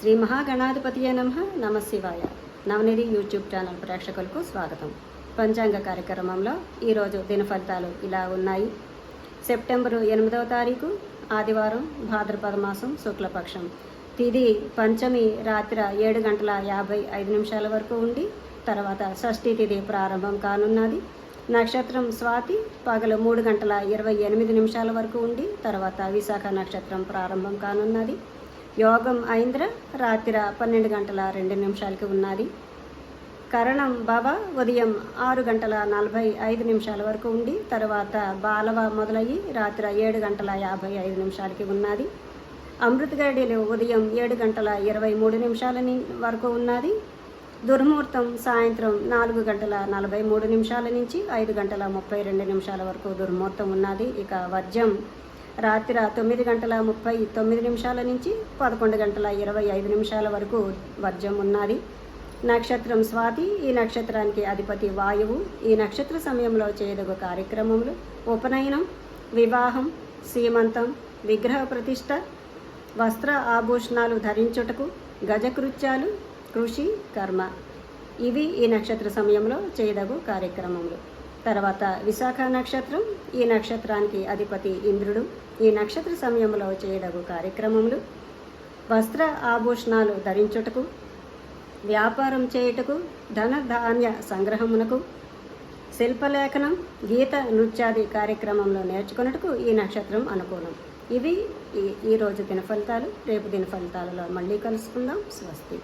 శ్రీ మహాగణాధిపతి నమ. నమ శివాయ. నవనిధి యూట్యూబ్ ఛానల్ ప్రేక్షకులకు స్వాగతం. పంచాంగ కార్యక్రమంలో ఈరోజు దినఫలితాలు ఇలా ఉన్నాయి. సెప్టెంబరు ఎనిమిదవ తారీఖు ఆదివారం భాద్రపద మాసం శుక్లపక్షం. తిది పంచమి రాత్రి ఏడు గంటల యాభై ఐదు నిమిషాల వరకు ఉండి తర్వాత షష్ఠీ తిది ప్రారంభం కానున్నది. నక్షత్రం స్వాతి పగలు మూడు గంటల ఇరవై ఎనిమిది నిమిషాల వరకు ఉండి తర్వాత విశాఖ నక్షత్రం ప్రారంభం కానున్నది. యోగం ఐంద్ర రాత్రి పన్నెండు గంటల రెండు నిమిషాలకి ఉన్నది. కరణం బాబా ఉదయం ఆరు గంటల నలభై ఐదు నిమిషాల వరకు ఉండి తర్వాత బాలవ మొదలయ్యి రాత్రి ఏడు గంటల యాభై ఐదు నిమిషాలకి ఉన్నది. అమృత గడియలు ఉదయం ఏడు గంటల ఇరవై మూడు నిమిషాల వరకు ఉన్నది. దుర్ముహూర్తం సాయంత్రం నాలుగు గంటల నలభై మూడు నిమిషాల నుంచి ఐదు గంటల ముప్పై రెండు నిమిషాల వరకు దుర్ముహూర్తం ఉన్నది. ఇక వర్జం రాత్రి తొమ్మిది గంటల ముప్పై తొమ్మిది నిమిషాల నుంచి పదకొండు గంటల ఇరవై ఐదు నిమిషాల వరకు వర్జం ఉన్నది. నక్షత్రం స్వాతి ఈ నక్షత్రానికి అధిపతి వాయువు. ఈ నక్షత్ర సమయంలో చేయదగు కార్యక్రమములు ఉపనయనం వివాహం సీమంతం విగ్రహ ప్రతిష్ట వస్త్ర ఆభూషణాలు ధరించుటకు గజకృత్యాలు కృషి కర్మ. ఇవి ఈ నక్షత్ర సమయంలో చేయదగు కార్యక్రమములు. తర్వాత విశాఖ నక్షత్రం. ఈ నక్షత్రానికి అధిపతి ఇంద్రుడు. ఈ నక్షత్ర సమయంలో చేయదగు కార్యక్రమములు. వస్త్ర ఆభూషణాలు ధరించుటకు వ్యాపారం చేయుటకు ధన ధాన్య సంగ్రహమునకు శిల్పలేఖనం గీత నృత్యాది కార్యక్రమంలో నేర్చుకున్నట్టుకు ఈ నక్షత్రం అనుకూలం. ఇవి ఈ ఈరోజు దిన ఫలితాలు రేపు దిన ఫలితాలలో మళ్ళీ కలుసుకుందాం. స్వస్తి.